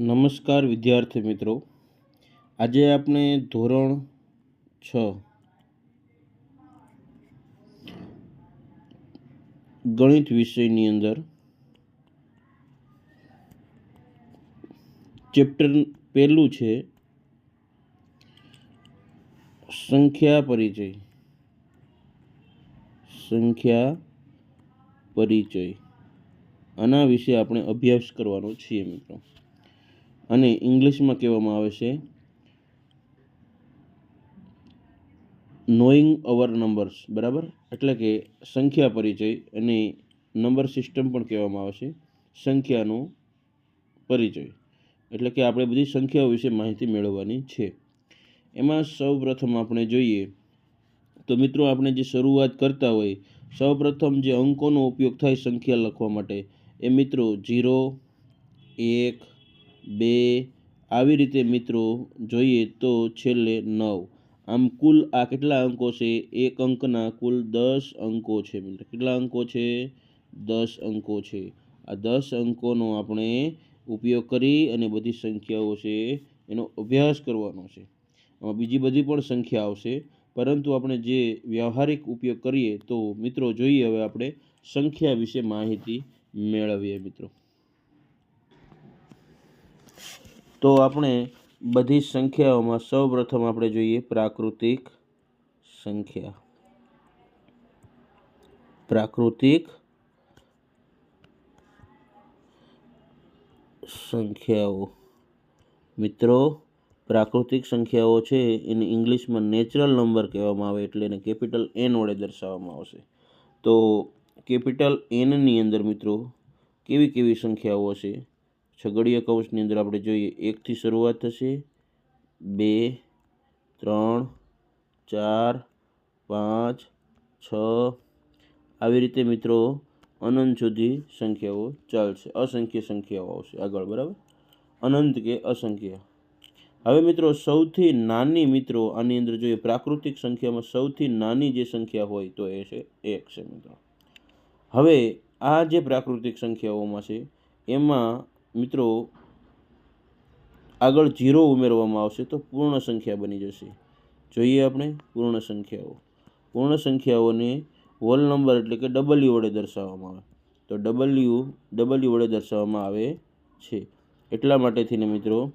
નમસ્કાર વિદ્યાર્થી મિત્રો. આજે આપણે ધોરણ છ. ગણિત વિષયની અંદર ચેપ્ટર પહેલું છે સંખ્યા પરિચય. સંખ્યા પરિચય. આના વિશે આપણે અભ્યાસ કરવાનો છીએ મિત્રો. અને ઇંગ્લિશમાં કહેવામાં આવે છે નોઈંગ અવર નંબર્સ બરાબર? એટલે કે સંખ્યા પરિચય અને નંબર સિસ્ટમ પણ કહેવામાં આવે છે, સંખ્યાનો પરિચય. એટલે કે આપણે બધી સંખ્યાઓ વિશે માહિતી મેળવવાની છે. એમાં સૌ પ્રથમ આપણે જોઈએ તો મિત્રો, આપણે જે શરૂઆત કરતા હોય સૌ પ્રથમ જે અંકોનો ઉપયોગ થાય સંખ્યા લખવા માટે, એ મિત્રો જીરો એક બે. આવી રીતે મિત્રો, જોઈએ તો છેલ્લે નવ. આમ કુલ આ કેટલા અંકો છે? એક અંકના કુલ દસ અંકો છે મિત્રો. કેટલા અંકો છે? દસ અંકો છે. આ દસ અંકોનો આપણે ઉપયોગ કરી અને બધી સંખ્યાઓ છે એનો અભ્યાસ કરવાનો છે. આમાં બીજી બધી પણ સંખ્યા આવશે. પરંતુ આપણે જે વ્યવહારિક ઉપયોગ કરીએ તો મિત્રો, જોઈએ હવે આપણે સંખ્યા વિશે માહિતી મેળવીએ મિત્રો. તો આપણે બધી સંખ્યાઓમાં સૌ પ્રથમ આપણે જોઈએ પ્રાકૃતિક સંખ્યા. પ્રાકૃતિક સંખ્યાઓ. મિત્રો, પ્રાકૃતિક સંખ્યાઓ છે એને ઇંગ્લિશમાં નેચરલ નંબર કહેવામાં આવે એટલે એને કેપિટલ એન વડે દર્શાવવામાં આવશે. તો કેપિટલ એનની અંદર મિત્રો, કેવી કેવી સંખ્યાઓ હશે? છગડીય કૌંસની અંદર આપણે જોઈએ, એકથી શરૂઆત થશે. બે, ત્રણ, ચાર, પાંચ, છ. આવી રીતે મિત્રો અનંત સુધી સંખ્યાઓ ચાલશે. અસંખ્ય સંખ્યાઓ આવશે આગળ, બરાબર? અનંત કે અસંખ્ય. હવે મિત્રો સૌથી નાની મિત્રો આની અંદર જોઈએ, પ્રાકૃતિક સંખ્યામાં સૌથી નાની જે સંખ્યા હોય તો એ છે એક છે મિત્રો. હવે આ જે પ્રાકૃતિક સંખ્યાઓમાં છે, એમાં મિત્રો, આગળ જીરો ઉમેરવામાં આવશે તો પૂર્ણ સંખ્યા બની જશે. જોઈએ આપણે પૂર્ણ સંખ્યાઓ. પૂર્ણ સંખ્યાઓને હોલ નંબર એટલે કે ડબલ્યુ વડે દર્શાવવામાં આવે. તો ડબલ્યુ ડબલ્યુ વડે દર્શાવવામાં આવે છે. એટલા માટે થઈને મિત્રો,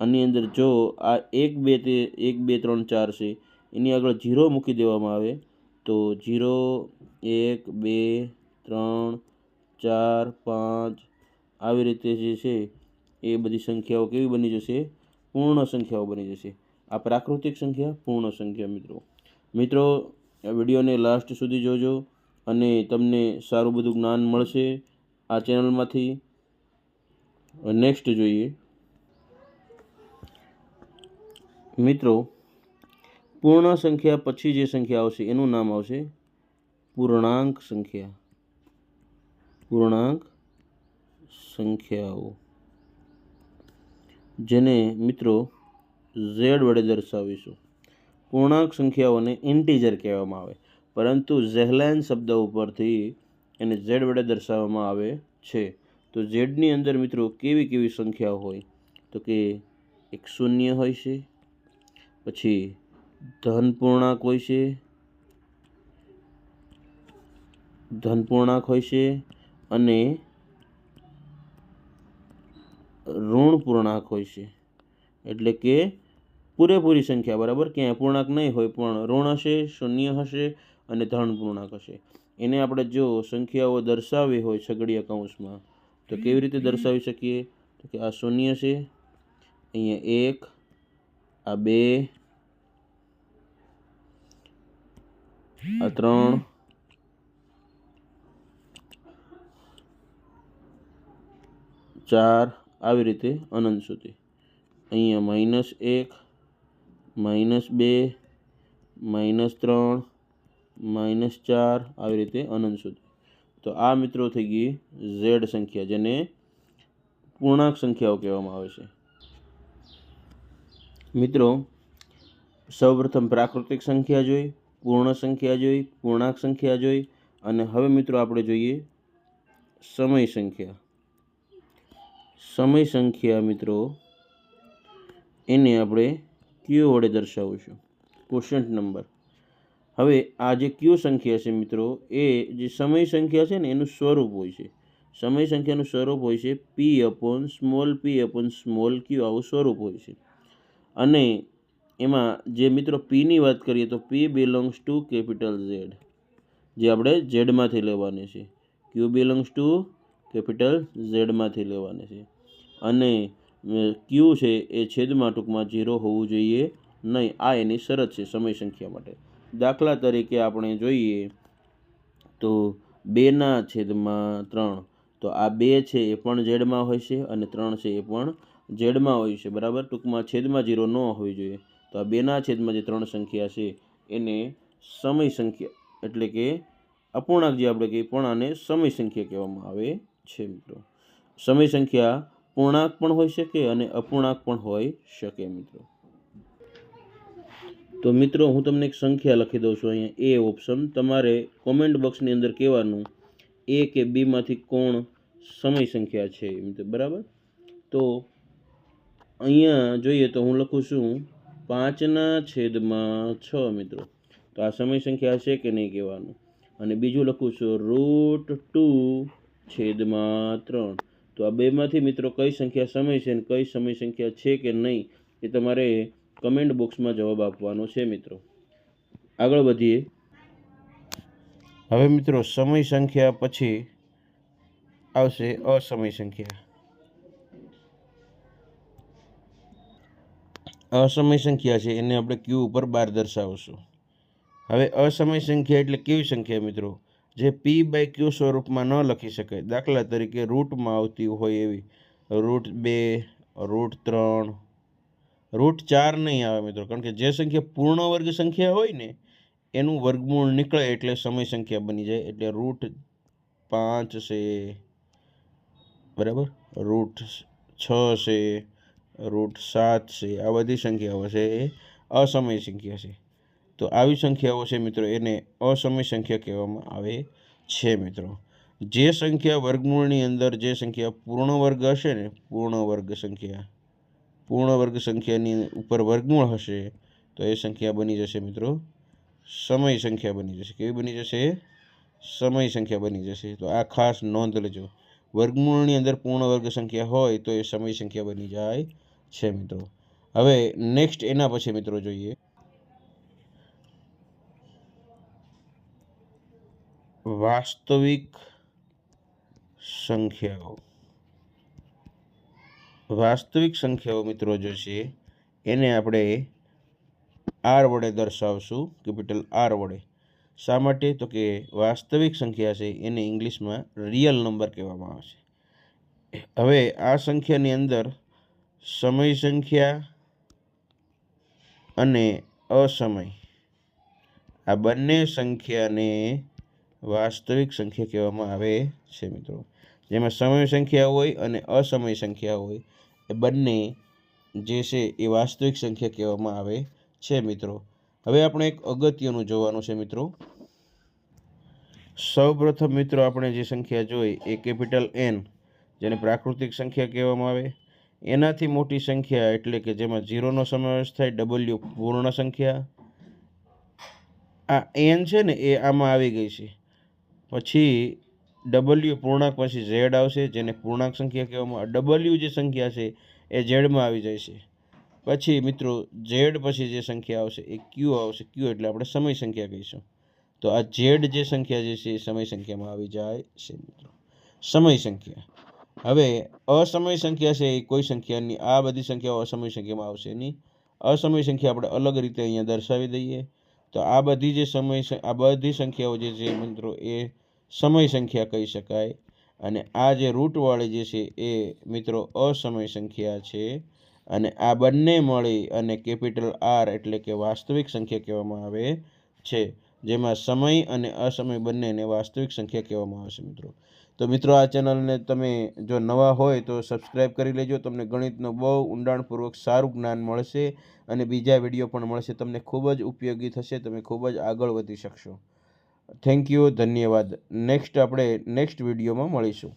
આની અંદર જો આ એક, બે, તે, એક, બે, ત્રણ, ચાર છે, એની આગળ જીરો મૂકી દેવામાં આવે, તો જીરો એક, બે, ત્રણ, ચાર, પાંચ આવી રીતે જે છે એ બધી સંખ્યાઓ કેવી બની જશે? પૂર્ણ સંખ્યાઓ બની જશે. આ પ્રાકૃતિક સંખ્યા, પૂર્ણ સંખ્યા, મિત્રો. મિત્રો વિડીયોને લાસ્ટ સુધી જોજો અને તમને સારું બધું જ્ઞાન મળશે આ ચેનલમાંથી. નેક્સ્ટ જોઈએ. મિત્રો, પૂર્ણ સંખ્યા પછી જે સંખ્યા આવશે, એનું નામ આવશે પૂર્ણાંક સંખ્યા. પૂર્ણાંક સંખ્યાઓ. જેને મિત્રો ઝેડ વડે દર્શાવીશું. પૂર્ણાંક સંખ્યાઓને ઇન્ટીજર કહેવામાં આવે, પરંતુ ઝેહલાન શબ્દ ઉપરથી એને ઝેડ વડે દર્શાવવામાં આવે છે. તો ઝેડની અંદર મિત્રો કેવી કેવી સંખ્યાઓ હોય? તો કે એક શૂન્ય હોય છે, પછી ધન પૂર્ણાંક હોય છે, ધન પૂર્ણાંક હોય છે, અને ઋણ પૂર્ણાંક હોય છે. એટલે કે પૂરેપૂરી સંખ્યા, બરાબર? ક્યાંય પૂર્ણાંક નહીં હોય, પણ ઋણ હશે, શૂન્ય હશે અને ધન પૂર્ણાંક હશે. એને આપણે જો સંખ્યાઓ દર્શાવવી હોય છગડીયા કૌંસમાં, તો કેવી રીતે દર્શાવી શકીએ? તો કે આ શૂન્ય છે, અહીંયા એક, આ બે, આ ત્રણ, ચાર આવી રીતે અનંત સુધી. અહીંયા માઇનસ એક, માઇનસ બે, માઇનસ ત્રણ, માઇનસ ચાર આવી રીતે અનંત સુધી. તો આ મિત્રો થઈ ગઈ ઝેડ સંખ્યા, જેને પૂર્ણાંક સંખ્યાઓ કહેવામાં આવે છે. મિત્રો, સૌપ્રથમ પ્રાકૃતિક સંખ્યા જોઈ, પૂર્ણ સંખ્યા જોઈ, પૂર્ણાંક સંખ્યા જોઈ, અને હવે મિત્રો આપણે જોઈએ સમય સંખ્યા. સમય સંખ્યા મિત્રો, એને આપણે ક્યુ વડે દર્શાવીશું. ક્વેશ્ચન નંબર હવે આ જે ક્યુ સંખ્યા છે મિત્રો, એ જે સમય સંખ્યા છે ને, એનું સ્વરૂપ હોય છે. સમય સંખ્યાનું સ્વરૂપ હોય છે P upon small P upon small Q આવું સ્વરૂપ હોય છે. અને એમાં જે મિત્રો પીની વાત કરીએ તો P belongs to capital Z જે આપણે ઝેડમાંથી લેવાની છે. ક્યુ બિલોંગ્સ ટુ કેપિટલ ઝેડમાંથી લેવાની છે. અને ક્યુ છે એ છેદમાં ટૂંકમાં ઝીરો હોવું જોઈએ નહીં. આ એની શરત છે સમય સંખ્યા માટે. દાખલા તરીકે આપણે જોઈએ તો બેના છેદમાં ત્રણ. તો આ બે છે એ પણ ઝેડમાં હોય છે અને ત્રણ છે એ પણ ઝેડમાં હોય છે. બરાબર? ટૂંકમાં છેદમાં જીરો ન હોવી જોઈએ. તો આ બેના છેદમાં જે ત્રણ સંખ્યા છે એને સમય સંખ્યા એટલે કે અપૂર્ણાંક જે આપણે કહીએ પણ આને સમય સંખ્યા કહેવામાં આવે છે મિત્રો. સમય સંખ્યા પૂર્ણાંક પણ હોઈ શકે અને અપૂર્ણાંક પણ હોઈ શકે, મિત્રો. તો મિત્રો, હું તમને એક સંખ્યા લખી દઉં છું અહીંયા. એ ઓપ્શન. તમારે કોમેન્ટ બોક્સની અંદર કહેવાનું એ કે બીમાંથી કોણ સમય સંખ્યા છે, મિત્રો. બરાબર? તો અહીંયા જોઈએ તો હું લખું છું પાંચના છેદમાં છ, મિત્રો. તો આ સમય સંખ્યા છે કે નહીં કહેવાનું? અને બીજું લખું છું રૂટ ટુ છેદમાં ત્રણ. તો આ બેમાંથી મિત્રો કઈ સંખ્યા સમય છે અને કઈ સમય સંખ્યા છે કે નહીં, એ તમારે કમેન્ટ બોક્સમાં જવાબ આપવાનો છે મિત્રો. આગળ વધીએ. હવે મિત્રો સમય સંખ્યા પછી આવશે અસમય સંખ્યા. અસમય સંખ્યા છે એને આપણે ક્યુ ઉપર બાર દર્શાવશું. હવે અસમય સંખ્યા એટલે કેવી સંખ્યા મિત્રો? જે પી બાય ક્યુ સ્વરૂપમાં ન લખી શકાય. દાખલા તરીકે રૂટમાં આવતી હોય એવી. રૂટ બે, રૂટ ત્રણ. રૂટ ચાર નહીં આવે મિત્રો, કારણ કે જે સંખ્યા પૂર્ણ વર્ગ સંખ્યા હોય ને, એનું વર્ગમૂળ નીકળે એટલે સમય સંખ્યા બની જાય. એટલે રૂટ પાંચ છે. બરાબર? રૂટ છ છે. રૂટ સાત છે. આ બધી સંખ્યાઓ છે એ અસમય સંખ્યા છે. તો આવી સંખ્યાઓ છે મિત્રો, એને અસમય સંખ્યા કહેવામાં આવે છે મિત્રો. જે સંખ્યા વર્ગમૂળની અંદર, જે સંખ્યા પૂર્ણ વર્ગ હશે ને પૂર્ણ વર્ગ સંખ્યા પૂર્ણ વર્ગ સંખ્યાની ઉપર વર્ગમૂળ હશે, તો એ સંખ્યા બની જશે મિત્રો, સમય સંખ્યા બની જશે. કેવી બની જશે? સમય સંખ્યા બની જશે. તો આ ખાસ નોંધ લેજો. વર્ગમૂળની અંદર પૂર્ણ વર્ગ સંખ્યા હોય, તો એ સમય સંખ્યા બની જાય છે મિત્રો. હવે નેક્સ્ટ એના પછી મિત્રો જોઈએ. વાસ્તવિક સંખ્યાઓ. વાસ્તવિક સંખ્યાઓ મિત્રો જે છે, એને આપણે આર વડે દર્શાવશું, કેપિટલ આર વડે. શા માટે? તો કે વાસ્તવિક સંખ્યા છે, એને ઇંગ્લિશમાં રિયલ નંબર કહેવામાં આવે છે. હવે આ સંખ્યાની અંદર સમય સંખ્યા અને અસમય. આ બંને સંખ્યાને વાસ્તવિક સંખ્યા કહેવામાં આવે છે, મિત્રો. જેમાં સમય સંખ્યા હોય અને અસમય સંખ્યા હોય, એ બંને જે છે એ વાસ્તવિક સંખ્યા કહેવામાં આવે છે, મિત્રો. હવે આપણે એક અગત્યનું જોવાનું છે, મિત્રો. સૌપ્રથમ, મિત્રો, આપણે જે સંખ્યા જોઈ, એ કેપિટલ એન જેને પ્રાકૃતિક સંખ્યા કહેવામાં આવે. એનાથી મોટી સંખ્યા એટલે કે જેમાં ઝીરોનો સમાવેશ થાય ડબલ્યુ પૂર્ણ સંખ્યા. આ એન છે ને, એ આમાં આવી ગઈ છે. પછી ડબલ્યુ પૂર્ણાંક પછી ઝેડ આવશે, જેને પૂર્ણાંક સંખ્યા કહેવામાં ડબલ્યુ જે સંખ્યા છે, એ ઝેડમાં આવી જાય છે પછી મિત્રો ઝેડ પછી જે સંખ્યા આવશે, એ ક્યુ આવશે. ક્યુ એટલે આપણે સમય સંખ્યા કહીશું. તો આ ઝેડ જે સંખ્યા જે છે, એ સમય સંખ્યામાં આવી જાય છે, મિત્રો. સમય સંખ્યા. હવે, અસમય સંખ્યા છે, એ કોઈ સંખ્યાની આ બધી સંખ્યાઓ અસમય સંખ્યામાં આવશે નહીં. અસમય સંખ્યા આપણે અલગ રીતે અહીંયા દર્શાવી દઈએ. તો આ બધી જે સમય આ બધી સંખ્યાઓ જે છે મિત્રો, એ સમય સંખ્યા કહી શકાય. અને આ જે રૂટવાળી જે છે એ મિત્રો અસમય સંખ્યા છે. અને આ બંને મળી અને કેપિટલ આર એટલે કે વાસ્તવિક સંખ્યા કહેવામાં આવે છે. જેમાં સમય અને અસમય બંનેને વાસ્તવિક સંખ્યા કહેવામાં આવે છે, મિત્રો. તો મિત્રો, આ ચેનલને તમે જો નવા હોય તો સબસ્ક્રાઈબ કરી લેજો. તમને ગણિતનું બહુ ઊંડાણપૂર્વક સારું જ્ઞાન મળશે અને બીજા વીડિયો પણ મળશે. તમને ખૂબ જ ઉપયોગી થશે. તમે ખૂબ જ આગળ વધી શકશો. થેન્ક યુ ધન્યવાદ. નેક્સ્ટ આપણે નેક્સ્ટ વિડીયોમાં મળીશું.